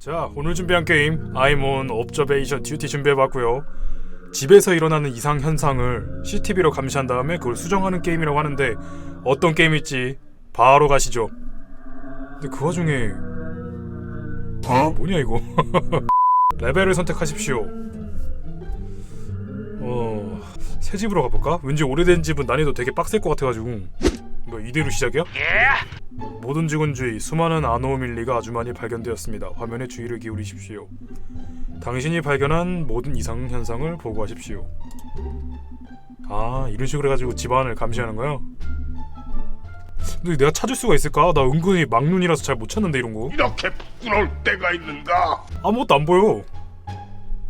자 오늘 준비한 게임 아이몬 옵저베이션 듀티 준비해봤고요. 집에서 일어나는 이상 현상을 CCTV로 감시한 다음에 그걸 수정하는 게임이라고 하는데 어떤 게임일지 바로 가시죠. 근데 그 와중에 뭐냐 이거? 레벨을 선택하십시오. 어... 새 집으로 가볼까? 왠지 오래된 집은 난이도 되게 빡셀 것 같아가지고 뭐 이대로 시작이야? 모든 직원 주의 수많은 아노밀리가 아주 많이 발견되었습니다. 화면에 주의를 기울이십시오. 당신이 발견한 모든 이상 현상을 보고하십시오. 아 이런 식으로 해가지고 집안을 감시하는 거야? 근데 내가 찾을 수가 있을까? 나 은근히 막눈이라서 잘 못 찾는데 이런 거 이렇게 부끄러울 때가 있는가? 아무것도 안 보여.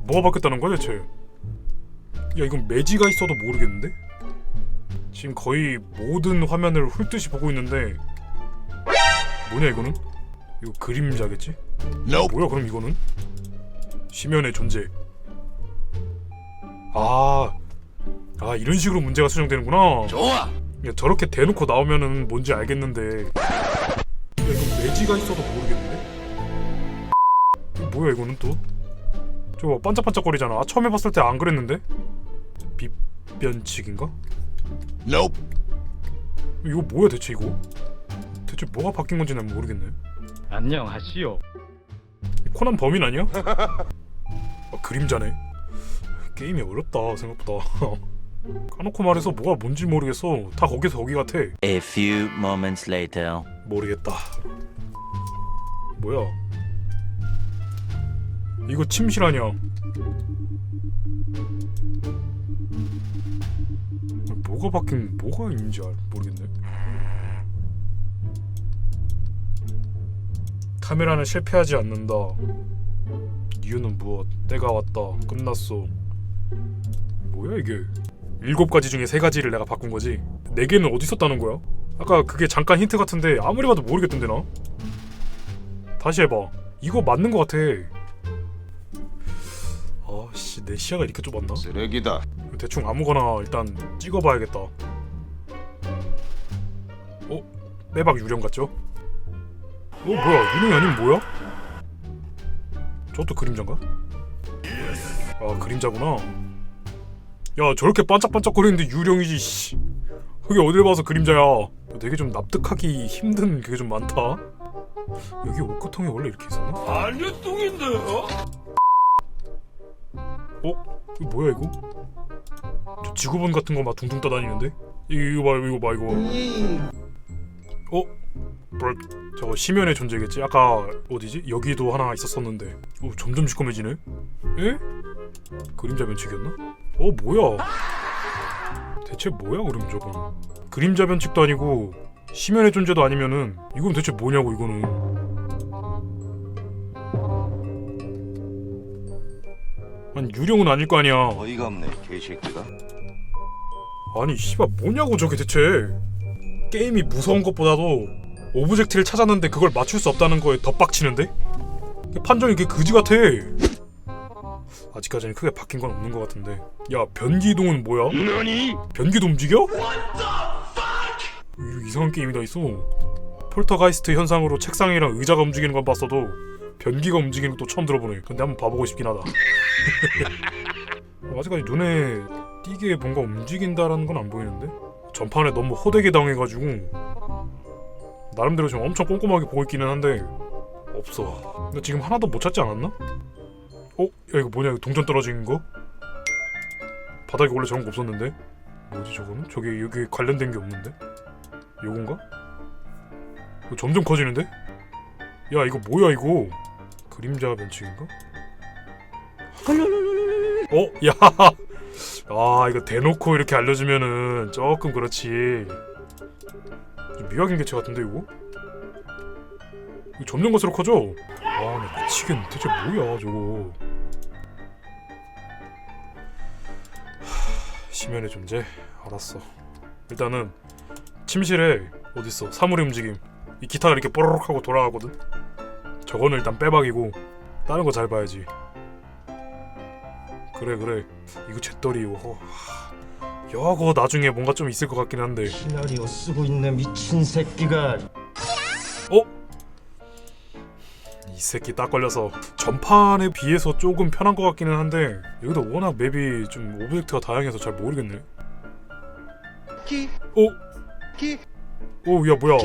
뭐가 바뀌었다는 거야 대체? 야 이건 매지가 있어도 모르겠는데? 지금 거의 모든 화면을 훑듯이 보고 있는데 뭐냐 이거는? 이거 그림자겠지? Nope. 뭐야 그럼 이거는? 심연의 존재 아, 아 이런 식으로 문제가 수정되는구나 좋아. 야, 저렇게 대놓고 나오면은 뭔지 알겠는데 야 이거 매지가 있어도 모르겠는데? 이거 뭐야 이거는 또? 저거 반짝반짝거리잖아 아, 처음 해봤을 때 안 그랬는데? 빗변칙인가? Nope. 이거 뭐야 대체 이거? 대체 뭐가 바뀐 건지 난 모르겠네 안녕하시오. 이 코난 범인 아니야? 아, 그림자네 게임이 어렵다 생각보다 까놓고 말해서 뭐가 뭔지 모르겠어 다 거기서 거기 같아 A few moments later. 모르겠다. 뭐야? 이거 침실 아니야? 뭐가 바뀐 뭐가 있는지 알 모르겠네. 카메라는 실패하지 않는다. 이유는 무엇? 때가 왔다. 끝났어. 뭐야 이게? 일곱 가지 중에 세 가지를 내가 바꾼 거지. 네 개는 어디 있었다는 거야? 아까 그게 잠깐 힌트 같은데 아무리 봐도 모르겠던데 나. 다시 해봐. 이거 맞는 거 같아. 아씨 내 시야가 이렇게 좁았나? 쓰레기다. 대충 아무거나 일단 찍어봐야겠다. 어? 빼박 유령 같죠? 어 뭐야 유령이 아니면 뭐야? 저것도 그림자인가? 아 그림자구나. 야 저렇게 반짝반짝거리는데 유령이지 씨. 그게 어딜 봐서 그림자야. 되게 좀 납득하기 힘든 그게 좀 많다. 여기 옷가통이 원래 이렇게 있었나? 반려뚱인데요? 어? 이거 뭐야 이거? 저 지구본 같은 거 막 둥둥 떠다니는데? 이거 봐 이거 봐 이거 어? 뭘 저거 심연의 존재겠지? 아까 어디지? 여기도 하나 있었었는데 오 점점 시커매지네? 에? 그림자 변칙이었나? 어 뭐야 대체 뭐야 그럼 저건 그림자 변칙도 아니고 심연의 존재도 아니면은 이건 대체 뭐냐고 이거는 아니 유령은 아닐 거 아니야 어이가 없네, 개새끼가. 아니 씨발 뭐냐고 저게 대체. 게임이 무서운 것보다도 오브젝트를 찾았는데 그걸 맞출 수 없다는 거에 더 빡치는데? 판정이 그 그지 같아. 아직까지는 크게 바뀐 건 없는 것 같은데. 야 변기동은 뭐야? 변기도 움직여? 이- 이상한 게임이 다 있어? 폴터가이스트 현상으로 책상이랑 의자가 움직이는 건 봤어도 변기가 움직이는 것도 처음 들어보네. 근데 한번 봐보고 싶긴 하다. 아직까지 눈에 띄게 뭔가 움직인다라는 건 안 보이는데 전판에 너무 호되게 당해가지고 나름대로 지금 엄청 꼼꼼하게 보고 있기는 한데 없어 근데 지금 하나도 못 찾지 않았나? 어? 야 이거 뭐냐 이거 동전 떨어진 거? 바닥에 원래 저런 거 없었는데 뭐지 저거는? 저기 여기 관련된 게 없는데? 요건가? 이거 점점 커지는데? 야 이거 뭐야 이거 그림자 변칙인가? 어? 야! 아 이거 대놓고 이렇게 알려주면은 조금 그렇지. 좀 미확인 개체 같은데 이거? 이거 점점 갈수록 커져. 아나 미치겠네. 대체 뭐야 저거? 하, 심연의 존재? 알았어. 일단은 침실에 어딨어? 사물의 움직임. 이 기타가 이렇게 뽀로록 하고 돌아가거든? 저거는 일단 빼박이고 다른 거 잘 봐야지 그래 그래 이거 하, 여거 나중에 뭔가 좀 있을 것 같긴 한데 시나리오 쓰고 있는 미친 새끼가 어? 이 새끼 딱 걸려서 전판에 비해서 조금 편한 것 같기는 한데 여기도 워낙 맵이 좀 오브젝트가 다양해서 잘 모르겠네. 오, 오, 야 뭐야?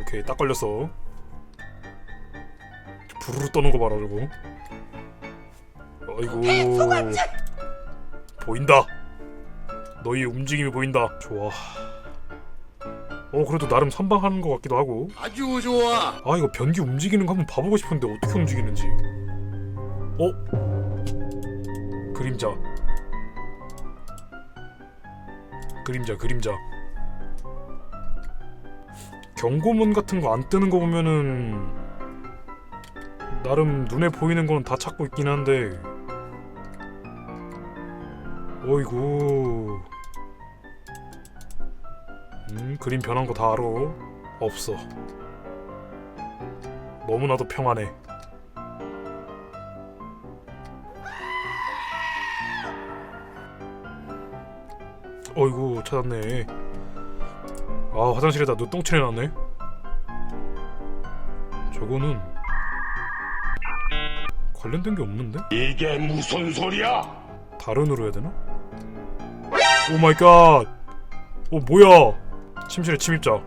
오케이 딱 걸렸어. 부르르 떠는 거 봐라 저거. 아이고. 보인다. 너희 움직임이 보인다. 좋아. 어 그래도 나름 선방하는 것 같기도 하고. 아주 좋아. 아 이거 변기 움직이는 거 한번 봐보고 싶은데 어떻게 움직이는지. 어? 그림자. 그림자 그림자. 경고문 같은 거 안 뜨는 거 보면은 나름 눈에 보이는 거는 다 찾고 있긴 한데. 어이구. 음 그림 변한 거 다 알아. 없어. 너무나도 평안해. 어이구 찾았네. 아 화장실에다 눈덩치 해놨네. 저거는 관련된 게 없는데? 이게 무슨 소리야? 다른으로 해야 되나? 오 마이 갓. 오 뭐야? 침실에 침입자.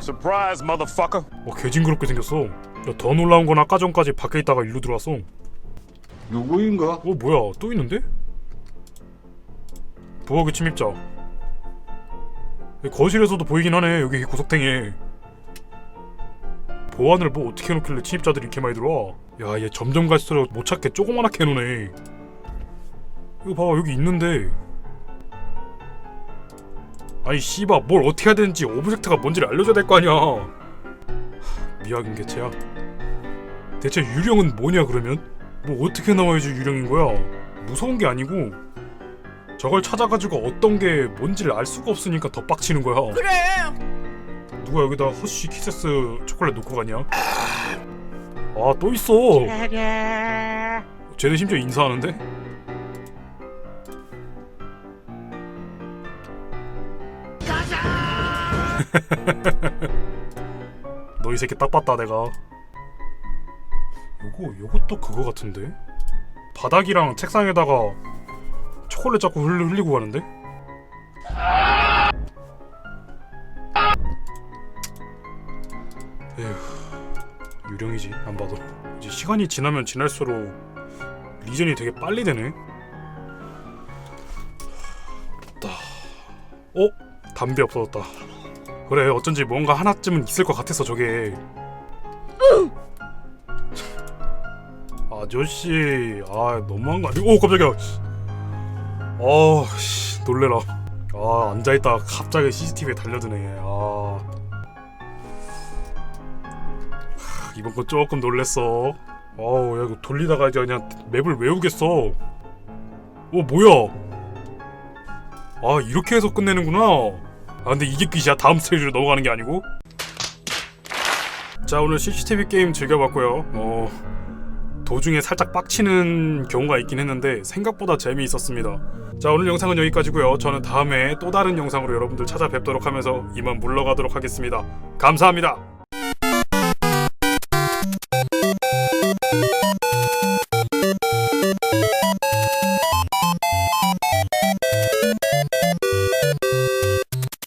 Surprise, motherfucker. 어 개징그럽게 생겼어. 야, 더 놀라운 건 아까 전까지 밖에 있다가 일로 들어왔어. 누구인가? 어 뭐야 또 있는데? 부엌의 침입자 거실에서도 보이긴 하네 여기 구석탱이에 보안을 뭐 어떻게 해놓길래 침입자들이 이렇게 많이 들어와 야 얘 점점 갈수록 못 찾게 조그만하게 해놓네 이거 봐봐 여기 있는데 아니 씨바 뭘 어떻게 해야 되는지 오브젝트가 뭔지를 알려줘야 될 거 아니야 하, 미약인 개체야 대체 유령은 뭐냐 그러면? 뭐 어떻게 나와야지 유령인 거야? 무서운 게 아니고 저걸 찾아가지고 어떤 게 뭔지를 알 수가 없으니까 더 빡치는 거야. 그래. 누가 여기다 허쉬 키세스 초콜릿 놓고 가냐? 아 또 있어. 쟤네 심지어 인사하는데? 너 이 새끼 딱 봤다 내가. 요거 요것도 그거 같은데? 바닥이랑 책상에다가 초콜릿 자꾸 흘리, 흘리고 가는데? 에휴 유령이지 안 봐도 이제 시간이 지나면 지날수록 리전이 되게 빨리 되네 없다 어? 담배 없어졌다 그래 어쩐지 뭔가 하나쯤은 있을 것 같았어 저게. 아저씨 아 너무한 거 아니고 오 깜짝이야. 아씨 놀래라. 아 앉아있다가 갑자기 CCTV에 달려드네. 아. 하, 이번 건 조금 놀랬어. 아우 야 이거 돌리다가 이제 그냥 맵을 외우겠어. 오 뭐야? 아 이렇게 해서 끝내는구나 아 근데 이게 끝이야 다음 스테이지로 넘어가는 게 아니고 자 오늘 CCTV 게임 즐겨봤고요 어 도중에 살짝 빡치는 경우가 있긴 했는데 생각보다 재미있었습니다. 자 오늘 영상은 여기까지고요. 저는 다음에 또 다른 영상으로 여러분들 찾아뵙도록 하면서 이만 물러가도록 하겠습니다. 감사합니다.